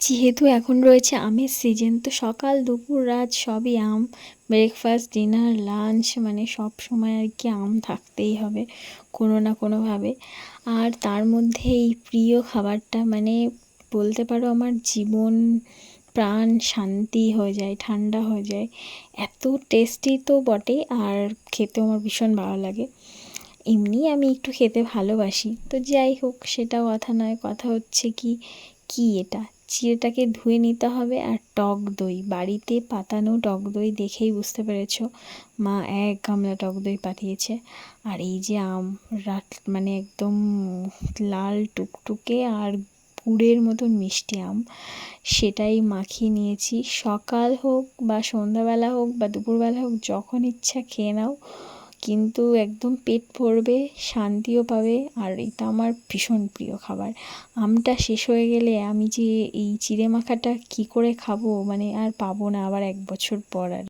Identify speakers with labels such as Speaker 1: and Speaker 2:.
Speaker 1: যেহেতু এখন রয়েছে আমের সিজন তো সকাল, দুপুর, রাত সবই আম ব্রেকফাস্ট ডিনার লাঞ্চ মানে সব সময় আর কি আম থাকতেই হবে কোনো না কোনোভাবে। আর তার মধ্যে এই প্রিয় খাবারটা মানে বলতে পারো আমার জীবন প্রাণ শান্তি হয়ে যায়, ঠান্ডা হয়ে যায়। এত টেস্টি তো বটেই আর খেতেও আমার ভীষণ ভালো লাগে। এমনি আমি একটু খেতে ভালোবাসি। তো যাই হোক সেটা কথা নয়, কথা হচ্ছে কি, কী এটা? চিড়েটাকে ধুয়ে নিতে হবে আর টক দই। বাড়িতে পাতানো টক দই দেখেই বুঝতে পেরেছ। মা এক গামলা টক দই পাঠিয়েছে। আর এই যে আম রাত মানে একদম লাল টুকটুকে আর গুড়ের মতন মিষ্টি আম, সেটাই মাখিয়ে নিয়েছি। সকাল হোক বা সন্ধ্যাবেলা হোক বা দুপুরবেলা হোক, যখন ইচ্ছা খেয়ে নাও। কিন্তু একদম পেট ভরবে, শান্তিও পাবে, আর এটা আমার ভীষণ প্রিয় খাবার। আমটা শেষ হয়ে গেলে আমি যে এই চিড়ে মাখাটা কী করে খাব মানে আর পাবো না আবার এক বছর পর আর।